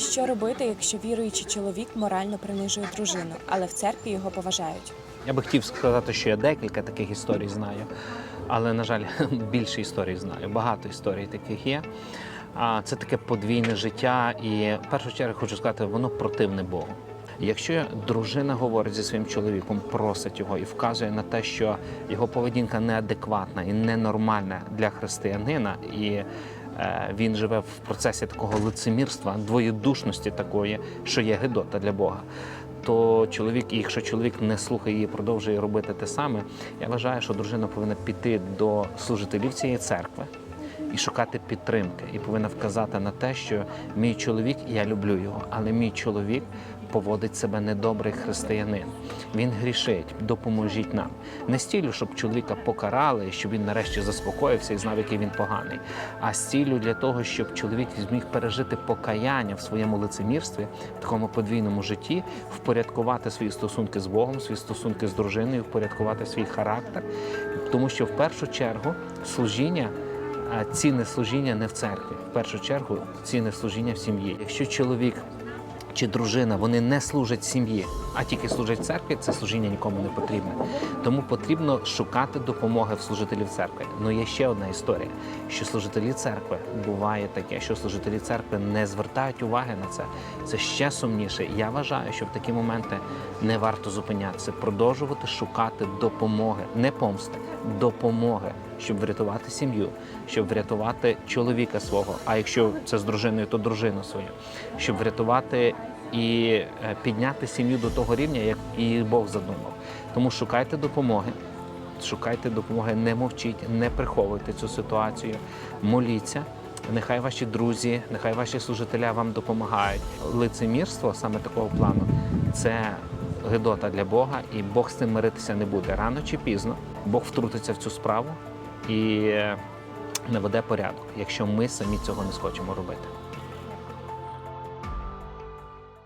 Що робити, якщо віруючий чоловік морально принижує дружину, але в церкві його поважають? Я би хотів сказати, що я декілька таких історій знаю, але, на жаль, більше історій знаю. Багато історій таких є. А це таке подвійне життя, і в першу чергу хочу сказати, воно противне Богу. Якщо дружина говорить зі своїм чоловіком, просить його і вказує на те, що його поведінка неадекватна і ненормальна для християнина, і він живе в процесі такого лицемірства, двоєдушності такої, що є гидота для Бога. То чоловік, і якщо чоловік не слухає її, продовжує робити те саме, я вважаю, що дружина повинна піти до служителів цієї церкви і шукати підтримки, і повинна вказати на те, що мій чоловік, я люблю його, але мій чоловік поводить себе недобрий християнин. Він грішить, допоможіть нам. Не стілю, щоб чоловіка покарали, щоб він нарешті заспокоївся і знав, який він поганий, а стілю для того, щоб чоловік зміг пережити покаяння в своєму лицемірстві, в такому подвійному житті, впорядкувати свої стосунки з Богом, свої стосунки з дружиною, впорядкувати свій характер, тому що в першу чергу служіння. А цінне служіння не в церкві. В першу чергу цінне служіння в сім'ї. Якщо чоловік чи дружина вони не служать сім'ї, а тільки служать церкві, це служіння нікому не потрібне. Тому потрібно шукати допомоги в служителів церкви. Ну є ще одна історія: що служителі церкви буває таке, що служителі церкви не звертають уваги на це. Це ще сумніше. Я вважаю, що в такі моменти не варто зупинятися, продовжувати шукати допомоги, не помсти, допомоги, щоб врятувати сім'ю, щоб врятувати чоловіка свого. А якщо це з дружиною, то дружину свою, щоб врятувати і е, підняти сім'ю до того рівня, як і Бог задумав. Тому шукайте допомоги. Шукайте допомоги, не мовчіть, не приховуйте цю ситуацію, моліться. Нехай ваші друзі, нехай ваші служителя вам допомагають. Лицемірство саме такого плану це гидота для Бога, і Бог з цим миритися не буде. Рано чи пізно Бог втрутиться в цю справу і е, наведе порядок, якщо ми самі цього не схочемо робити.